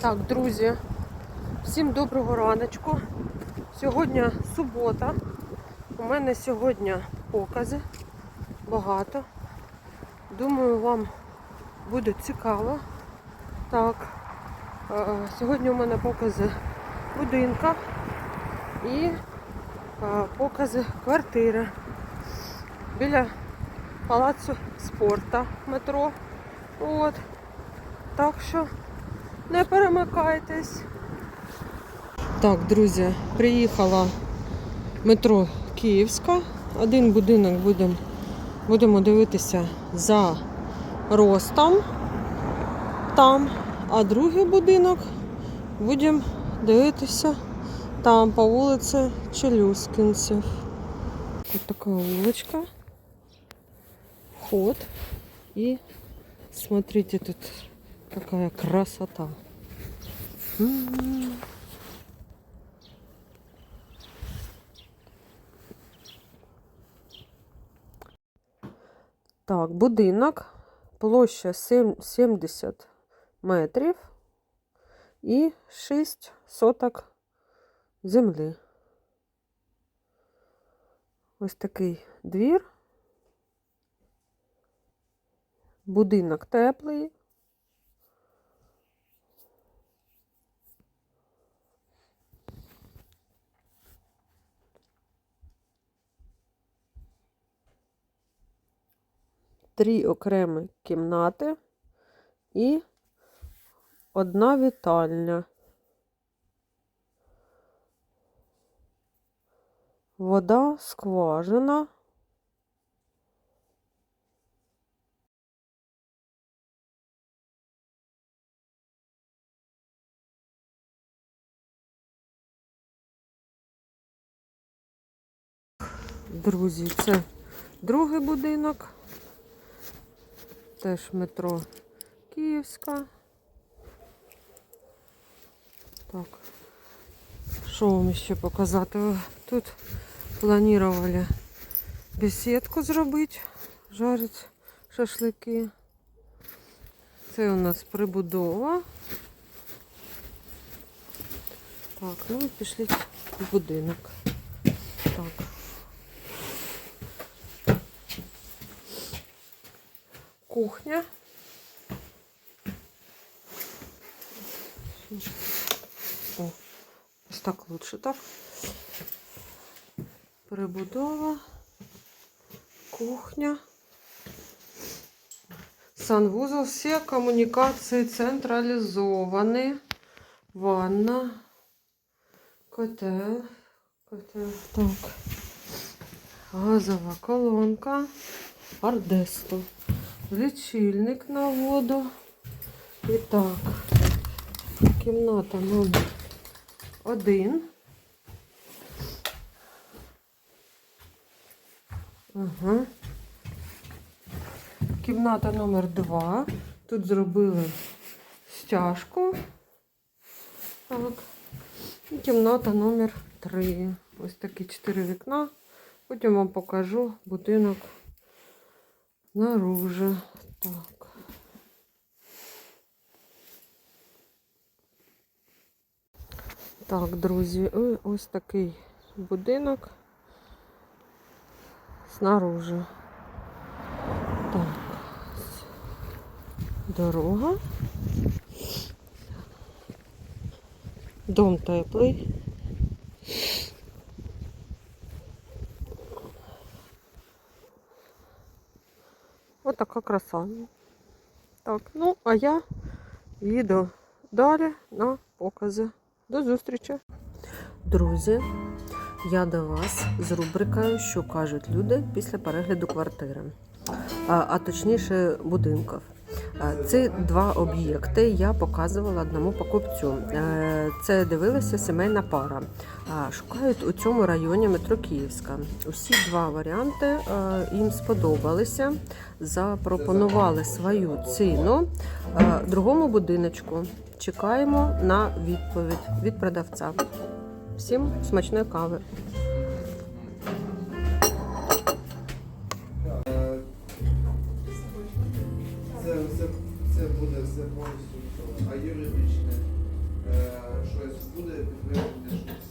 Так, друзі, всім доброго раночку. Сьогодні субота. У мене сьогодні покази багато. Думаю, вам буде цікаво. Так, е, сьогодні у мене покази будинка і е, покази квартири біля палацу спорту метро. От. Так що не перемикайтесь. Так, друзі, приїхала метро Київська. Один будинок будемо будемо дивитися за ростом там, а другий будинок будемо дивитися там по вулиці Челюскінців. Ось така вуличка. Вход. И смотрите, тут какая красота. Так, будинок, площа сем- 70 метрів і 6 соток землі. Ось такий двір. Будинок теплий. Три окремі кімнати і одна вітальня. Вода скважина. Друзі, це другий будинок. Теж метро Київська. Так. Що вам ще показати? Тут планували бесідку зробити, жарити шашлики. Це у нас прибудова. Так, ну і пішли в будинок. Так. Кухня. О, ось так лучше, так? Перебудова. Кухня. Санвузол, все коммуникации централизованы. Ванна. Котел. Котел. Так. Газова колонка. Ардесто. Лічильник на воду. І так. Кімната номер один. Ага. Кімната номер два. Тут зробили стяжку. Так. І кімната номер три. Ось такі чотири вікна. Потім вам покажу будинок наружу. Так. Так, друзі, ось такий будинок снаружи. Так. Дорога. Дом теплий. Ось така краса. Так, ну, а я їду далі на покази. До зустрічі. Друзі, я до вас з рубрикою, що кажуть люди після перегляду квартири, а, а точніше будинків. Ці два об'єкти я показувала одному покупцю. Е, Це дивилася сімейна пара. Шукають у цьому районі метро Київська. Усі два варіанти е, їм сподобалися. Запропонували свою ціну е, другому будиночку. Чекаємо на відповідь від продавця. Всім смачної кави. це повністю готове. А юридичне е, щось буде підтвердження, що